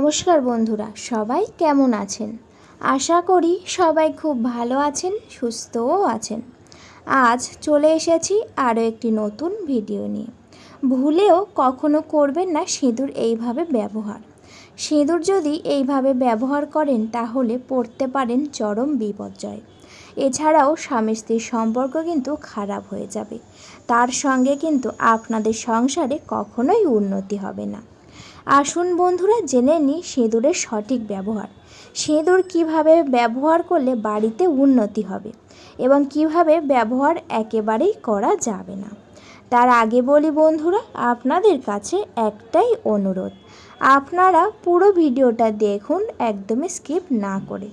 নমস্কার বন্ধুরা, সবাই কেমন আছেন? আশা করি সবাই খুব ভালো আছেন, সুস্থও আছেন। আজ চলে এসেছি আরও একটি নতুন ভিডিও নিয়ে। ভুলেও কখনো করবেন না সিঁদুর এইভাবে ব্যবহার। সিঁদুর যদি এইভাবে ব্যবহার করেন তাহলে পড়তে পারেন চরম বিপর্যয়। এছাড়াও স্বামী স্ত্রীর সম্পর্ক কিন্তু খারাপ হয়ে যাবে। তার সঙ্গে কিন্তু আপনাদের সংসারে কখনোই উন্নতি হবে না। আসুন বন্ধুরা, জেনে নিই সিঁদুরের সঠিক ব্যবহার। সিঁদুর কীভাবে ব্যবহার করলে বাড়িতে উন্নতি হবে এবং কীভাবে ব্যবহার একেবারেই করা যাবে না? তার আগে বলি বন্ধুরা, আপনাদের কাছে একটাই অনুরোধ। আপনারা পুরো ভিডিওটা দেখুন, একদমই স্কিপ না করে।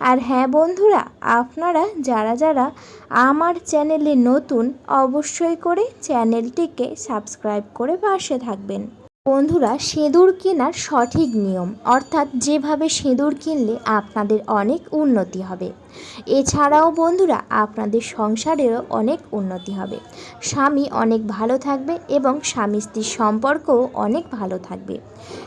আর হ্যাঁ বন্ধুরা, আপনারা যারা যারা আমার চ্যানেলে নতুন, অবশ্যই করে চ্যানেলটিকে সাবস্ক্রাইব করে পাশে থাকবেন। বন্ধুরা সিঁদুর কেনার সঠিক নিয়ম অর্থাৎ যেভাবে সিঁদুর কিনলে আপনাদের অনেক উন্নতি হবে। এছাড়াও বন্ধুরা, আপনাদের সংসারেরও অনেক উন্নতি হবে। স্বামী অনেক ভালো থাকবে এবং স্বামী স্ত্রীর সম্পর্কও অনেক ভালো থাকবে।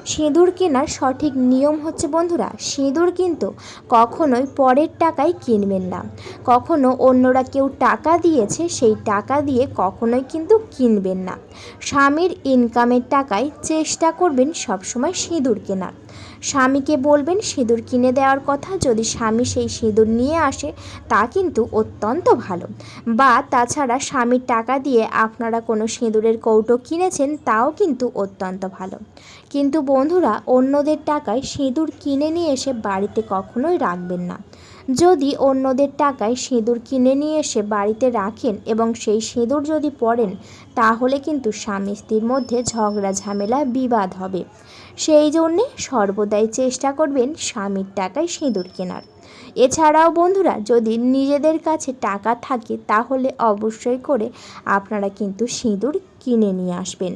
সিঁদুর কেনার সঠিক নিয়ম হচ্ছে বন্ধুরা, সিঁদুর কিন্তু কখনোই পরের টাকায় কিনবেন না। কখনো অন্যরা কেউ টাকা দিয়েছে, সেই টাকা দিয়ে কখনোই কিন্তু কিনবেন না। স্বামীর ইনকামের টাকায় চেষ্টা করবেন সবসময় সিঁদুর কেনার। স্বামীকে বলবেন, সিঁদুর কিনে দেওয়ার কথা, যদি স্বামী সেই সিঁদুর নিয়ে আসে, তা কিন্তু অত্যন্ত ভালো। বা তাছাড়া স্বামীর টাকা দিয়ে আপনারা কোনো সিঁদুরের কৌটো কিনেছেন, তাও কিন্তু অত্যন্ত ভালো। কিন্তু বন্ধুরা, অন্যদের টাকায় সিঁদুর কিনে নিয়ে এসে বাড়িতে কখনোই রাখবেন না। যদি অন্যদের টাকায় সিঁদুর কিনে নিয়ে এসে বাড়িতে রাখেন এবং সেই সিঁদুর যদি পরেন তাহলে কিন্তু স্বামী স্ত্রীর মধ্যে ঝগড়া ঝামেলা বিবাদ হবে। সেই জন্যে সর্বদাই চেষ্টা করবেন স্বামীর টাকায় সিঁদুর কেনার। এছাড়াও বন্ধুরা, যদি নিজেদের কাছে টাকা থাকে, তাহলে অবশ্যই করে আপনারা কিন্তু সিঁদুর কিনে নিয়ে আসবেন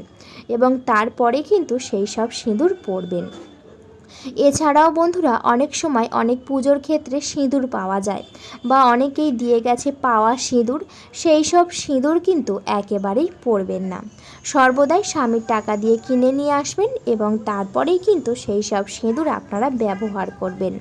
এবং তারপরে কিন্তু সেই সব সিঁদুর পরবেন এছাড়াও বন্ধুরা, অনেক সময় অনেক পুজোর ক্ষেত্রে সিঁদুর পাওয়া যায় বা অনেকেই দিয়ে গেছে পাওয়া সিঁদুর, সেই সব সিঁদুর কিন্তু একেবারেই পরবেন না। সর্বদাই স্বামীর টাকা দিয়ে কিনে নিয়ে আসবেন এবং তারপরেই কিন্তু সেই সব সিঁদুর আপনারা ব্যবহার করবেন।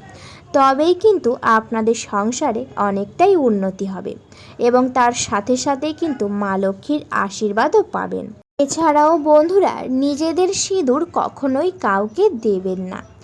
তবেই কিন্তু আপনাদের সংসারে অনেকটাই উন্নতি হবে এবং তার সাথে সাথেই কিন্তু মা লক্ষ্মীর আশীর্বাদও পাবেন। এছাড়াও বন্ধুরা, নিজেদের সিঁদুর কখনোই কাউকে দেবেন না।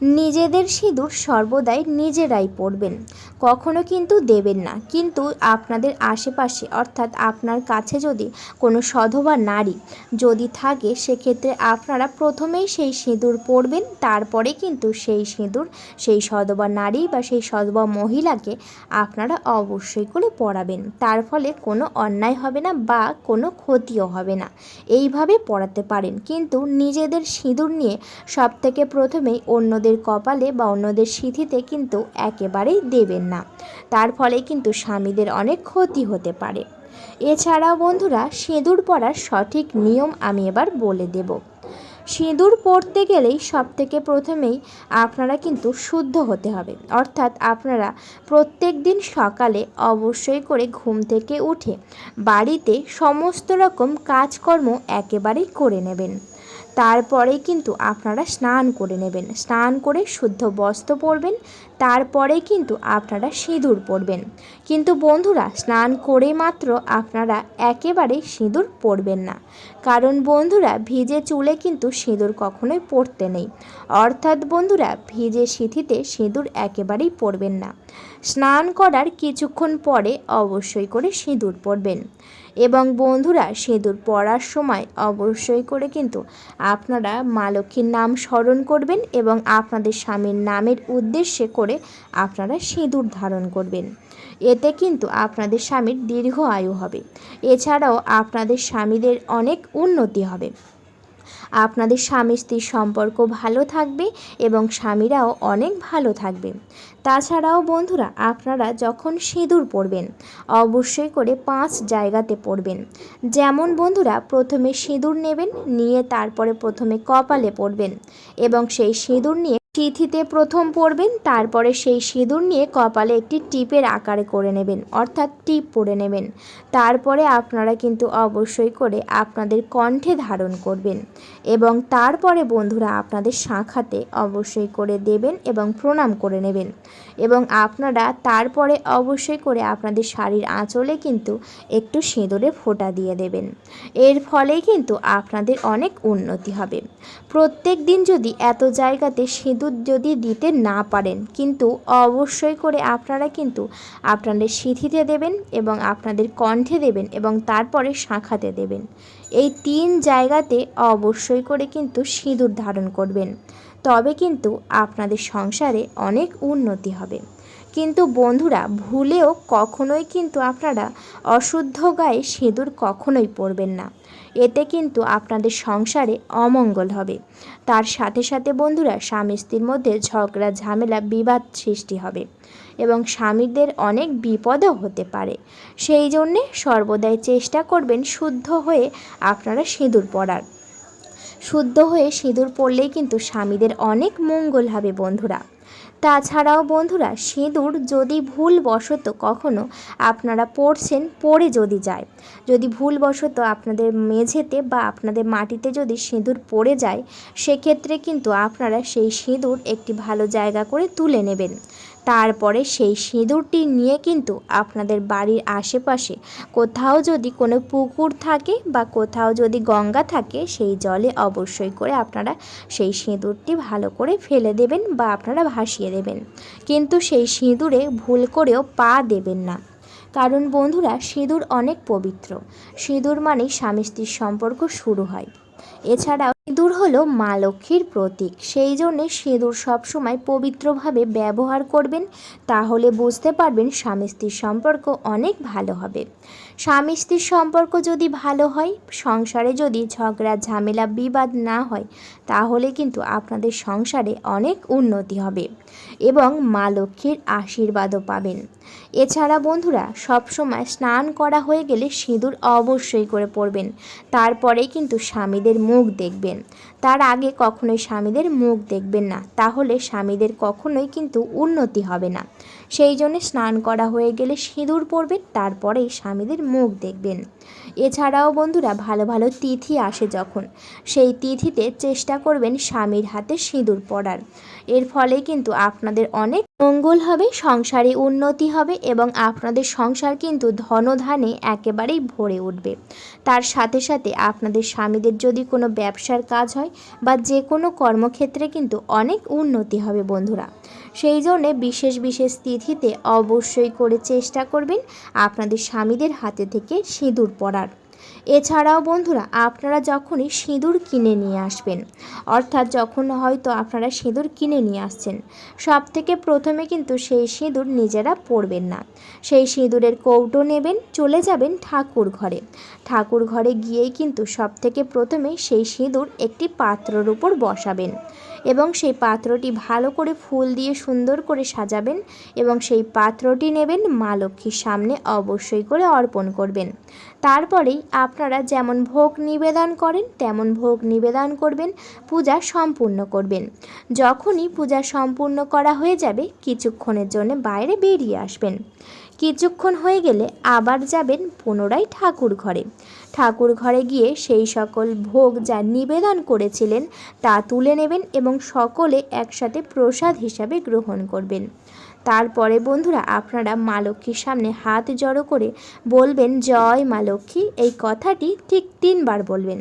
নিজেদের সিঁদুর সর্বদাই নিজেরাই পরবেন। কখনো কিন্তু দেবেন না। কিন্তু আপনাদের আশেপাশে, অর্থাৎ আপনার কাছে যদি কোনো সধবা নারী যদি থাকে, সেক্ষেত্রে আপনারা প্রথমেই সেই সিঁদুর পরবেন, তারপরে কিন্তু সেই সিঁদুর, সেই সধবা নারী বা সেই সধবা মহিলাকে আপনারা অবশ্যই করে পরাবেন। তার ফলে কোনো অন্যায় হবে না বা কোনো ক্ষতিও হবে না। এইভাবে পড়াতে পারেন। কিন্তু নিজেদের সিঁদুর নিয়ে সব থেকে প্রথমেই অন্যদের কপালে বা অন্যদের সিঁথিতে কিন্তু একেবারেই দেবেন না। তার ফলে কিন্তু স্বামীদের অনেক ক্ষতি হতে পারে। এছাড়াও বন্ধুরা, সিঁদুর পরার সঠিক নিয়ম আমি এবার বলে দেব। সিঁদুর পরতে গেলেই সব থেকে প্রথমেই আপনারা কিন্তু শুদ্ধ হতে হবে। অর্থাৎ আপনারা প্রত্যেক দিন সকালে অবশ্যই করে ঘুম থেকে উঠে বাড়িতে সমস্ত রকম কাজকর্ম একেবারেই করে নেবেন। তারপরেই কিন্তু আপনারা স্নান করে নেবেন। স্নান করে শুদ্ধ বস্ত্র পরবেন তারপরেই কিন্তু আপনারা সিঁদুর পরবেন। কিন্তু বন্ধুরা, স্নান করে মাত্র আপনারা একেবারে সিঁদুর পরবেন না। কারণ বন্ধুরা, ভিজে চুলে কিন্তু সিঁদুর কখনোই পরতে নেই। অর্থাৎ বন্ধুরা, ভিজে সিঁথিতে সিঁদুর একেবারেই পরবেন না। স্নান করার কিছুক্ষণ পরে অবশ্যই করে সিঁদুর পরবেন। এবং বন্ধুরা, সিঁদুর পরার সময় অবশ্যই করে কিন্তু আপনারা মা লক্ষ্মীর নাম স্মরণ করবেন এবং আপনাদের স্বামীর নামের উদ্দেশ্যে করে আপনারা সিঁদুর ধারণ করবেন। এতে কিন্তু আপনাদের স্বামীর দীর্ঘ আয়ু হবে। এছাড়াও আপনাদের স্বামীদের অনেক উন্নতি হবে। আপনাদের স্বামী স্ত্রীর সম্পর্ক ভালো থাকবে এবং স্বামীরাও অনেক ভালো থাকবে। তাছাড়াও বন্ধুরা, আপনারা যখন সিঁদুর পরবেন, অবশ্যই করে পাঁচ জায়গাতে পরবেন। যেমন বন্ধুরা, প্রথমে সিঁদুর নেবেন, নিয়ে তারপরে প্রথমে কপালে পরবেন এবং সেই সিঁদুর নিয়ে তিথিতে প্রথম পরবেন তারপরে সেই সিঁদুর নিয়ে কপালে একটি টিপের আকারে করে নেবেন, অর্থাৎ টিপ পরে নেবেন। তারপরে আপনারা কিন্তু অবশ্যই করে আপনাদের কণ্ঠে ধারণ করবেন এবং তারপরে বন্ধুরা আপনাদের শাখাতে অবশ্যই করে দেবেন এবং প্রণাম করে নেবেন। এবং আপনারা তারপরে অবশ্যই করে আপনাদের শাড়ির আঁচলে কিন্তু একটু সিঁদুরে ফোঁটা দিয়ে দেবেন। এর ফলেই কিন্তু আপনাদের অনেক উন্নতি হবে। প্রত্যেক দিন যদি এত জায়গাতে সিঁদুর যদি দিতে না পারেন, কিন্তু অবশ্যই করে আপনারা কিন্তু আপনাদের সিঁথিতে দেবেন এবং আপনাদের কণ্ঠে দেবেন এবং তারপরে শাঁখাতে দেবেন। এই তিন জায়গাতে অবশ্যই করে কিন্তু সিঁদুর ধারণ করবেন। তবে কিন্তু আপনাদের সংসারে অনেক উন্নতি হবে। কিন্তু বন্ধুরা, ভুলেও কখনোই কিন্তু আপনারা অশুদ্ধ গায়ে সিঁদুর কখনোই পরবেন না। এতে কিন্তু আপনাদের সংসারে অমঙ্গল হবে। তার সাথে সাথে বন্ধুরা, স্বামী স্ত্রীর মধ্যে ঝগড়া, ঝামেলা, বিবাদ সৃষ্টি হবে এবং স্বামীদের অনেক বিপদও হতে পারে। সেই জন্যে সর্বদাই চেষ্টা করবেন শুদ্ধ হয়ে আপনারা সিঁদুর পরার। শুদ্ধ হয়ে সিঁদুর পরলেই কিন্তু স্বামীদের অনেক মঙ্গল হবে বন্ধুরা। তাছাড়াও বন্ধুরা, সিঁদুর যদি ভুলবশত কখনো আপনারা পড়ছেন, পড়ে যদি যায়। যদি ভুলবশত আপনাদের মেঝেতে বা আপনাদের মাটিতে যদি সিঁদুর পড়ে যায়, সেক্ষেত্রে কিন্তু আপনারা সেই সিঁদুর একটি ভালো জায়গা করে তুলে নেবেন। তারপরে সেই সিঁদুরটি নিয়ে কিন্তু আপনাদের বাড়ির আশেপাশে কোথাও যদি কোনো পুকুর থাকে বা কোথাও যদি গঙ্গা থাকে, সেই জলে অবশ্যই করে আপনারা সেই সিঁদুরটি ভালো করে ফেলে দেবেন বা আপনারা ভাসিয়ে দেবেন। কিন্তু সেই সিঁদুরে ভুল করেও পা দেবেন না। কারণ বন্ধুরা, সিঁদুর অনেক পবিত্র। সিঁদুর মানে স্বামী স্ত্রীর সম্পর্ক শুরু হয়। এছাড়াও সিঁদুর হলো মা লক্ষ্মীর প্রতীক। সেই জন্যে সিঁদুর সবসময় পবিত্রভাবে ব্যবহার করবেন, তাহলে বুঝতে পারবেন স্বামী স্ত্রীর সম্পর্ক অনেক ভালো হবে। স্বামী স্ত্রীর সম্পর্ক যদি ভালো হয়, সংসারে যদি ঝগড়া, ঝামেলা, বিবাদ না হয়, তাহলে কিন্তু আপনাদের সংসারে অনেক উন্নতি হবে এবং মা লক্ষ্মীর আশীর্বাদও পাবেন। এছাড়া বন্ধুরা, সবসময় স্নান করা হয়ে গেলে সিঁদুর অবশ্যই করে পড়বেন তারপরেই কিন্তু স্বামীদের মুখ দেখবেন। তার আগে কখনোই স্বামীদের মুখ দেখবেন না, তাহলে স্বামীদের কখনোই কিন্তু উন্নতি হবে না। সেই জন্য স্নান করা হয়ে গেলে সিঁদুর পরবেন, তারপরেই স্বামীদের মুখ দেখবেন। এছাড়াও বন্ধুরা, ভালো ভালো তিথি আসে যখন। সেই তিথিতে চেষ্টা করবেন স্বামীর হাতে সিঁদুর পরার। এর ফলে কিন্তু আপনাদের অনেক মঙ্গল হবে, সংসারে উন্নতি হবে এবং আপনাদের সংসার কিন্তু ধনধানে একেবারেই ভরে উঠবে। তার সাথে সাথে আপনাদের স্বামীদের যদি কোনো ব্যবসার কাজ হয় বা যে কোনো কর্মক্ষেত্রে কিন্তু অনেক উন্নতি হবে বন্ধুরা। সেই জন্যে বিশেষ বিশেষ তিথিতে অবশ্যই করে চেষ্টা করবেন আপনাদের স্বামীদের হাতে থেকে সিঁদুর পরার। এছাড়াও বন্ধুরা, আপনারা যখনই সিঁদুর কিনে নিয়ে আসবেন, অর্থাৎ যখন হয়তো আপনারা সিঁদুর কিনে নিয়ে আসছেন সব থেকে প্রথমে কিন্তু সেই সিঁদুর নিজেরা পরবেন না। সেই সিঁদুরের কৌটো নেবেন, চলে যাবেন ঠাকুর ঘরে। ঠাকুর ঘরে গিয়েই কিন্তু সব থেকে প্রথমে সেই সিঁদুর একটি পাত্রর উপর বসাবেন। এবং সেই পাত্রটি ভালো করে ফুল দিয়ে সুন্দর করে সাজাবেন এবং সেই পাত্রটি নেবেন মা লক্ষ্মীর সামনে অবশ্যই করে অর্পণ করবেন। তারপরেই আপনারা যেমন ভোগ নিবেদন করেন, তেমন ভোগ নিবেদন করবেন, পূজা সম্পূর্ণ করবেন। যখনই পূজা সম্পূর্ণ করা হয়ে যাবে, কিছুক্ষণের জন্য বাইরে বেরিয়ে আসবেন। কিছুক্ষণ হয়ে গেলে আবার যাবেন পুনরায় ঠাকুর ঘরে। ঠাকুর ঘরে গিয়ে সেই সকল ভোগ যা নিবেদন করেছিলেন তা তুলে নেবেন এবং সকলে একসাথে প্রসাদ হিসাবে গ্রহণ করবেন। তারপরে বন্ধুরা, আপনারা মা লক্ষ্মীর সামনে হাত জড়ো করে বলবেন, জয় মা লক্ষ্মী। এই কথাটি ঠিক তিনবার বলবেন।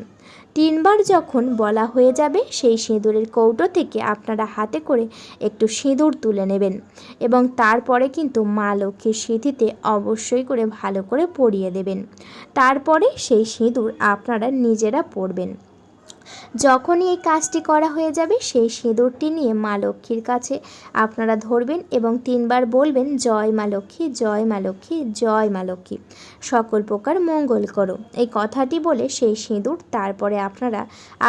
তিনবার যখন বলা হয়ে যাবে, সেই সিঁদুরের কৌটো থেকে আপনারা হাতে করে একটু সিঁদুর তুলে নেবেন এবং তারপরে কিন্তু মা লক্ষ্মীর সিঁথিতে অবশ্যই করে ভালো করে পরিয়ে দেবেন। তারপরে সেই সিঁদুর আপনারা নিজেরা পরবেন। যখনই এই কাজটি করা হয়ে যাবে, সেই সিঁদুরটি নিয়ে মা লক্ষ্মীর কাছে আপনারা ধরবেন এবং তিনবার বলবেন, জয় মা লক্ষ্মী, জয় মা লক্ষ্মী, জয় মা লক্ষ্মী। সকল প্রকার মঙ্গল করো। এই কথাটি বলে সেই সিঁদুর তারপরে আপনারা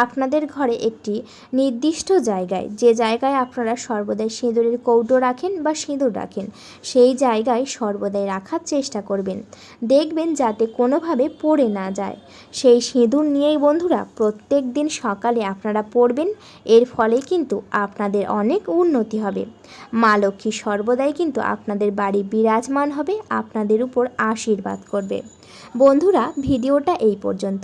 আপনাদের ঘরে একটি নির্দিষ্ট জায়গায়, যে জায়গায় আপনারা সর্বদাই সিঁদুরের কৌটো রাখেন বা সিঁদুর রাখেন, সেই জায়গায় সর্বদাই রাখার চেষ্টা করবেন। দেখবেন যাতে কোনোভাবে পড়ে না যায়। সেই সিঁদুর নিয়েই বন্ধুরা প্রত্যেক দিন সকালে আপনারা পড়বেন, এর ফলে কিন্তু আপনাদের অনেক উন্নতি হবে। মা লক্ষ্মী সর্বদাই কিন্তু আপনাদের বাড়ি বিরাজমান হবে, আপনাদের উপর আশীর্বাদ করবে। বন্ধুরা, ভিডিওটা এই পর্যন্ত।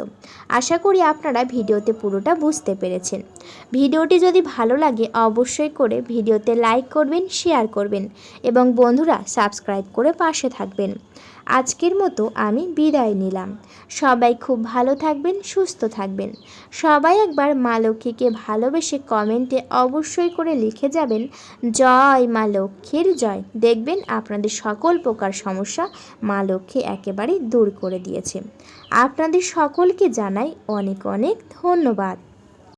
আশা করি আপনারা ভিডিওতে পুরোটা বুঝতে পেরেছেন। ভিডিওটি যদি ভালো লাগে, অবশ্যই করে ভিডিওতে লাইক করবেন, শেয়ার করবেন এবং বন্ধুরা, সাবস্ক্রাইব করে পাশে থাকবেন। আজকের মতো আমি বিদায় নিলাম। সবাই খুব ভালো থাকবেন, সুস্থ থাকবেন। সবাই একবার মা লক্ষ্মীকে ভালোবেসে কমেন্টে অবশ্যই করে লিখে যাবেন, জয় মা লক্ষ্মীর জয়। দেখবেন আপনাদের সকল প্রকার সমস্যা মা লক্ষ্মী একেবারে দূর করে দিয়েছে। আপনাদের সকলকে জানাই অনেক অনেক ধন্যবাদ।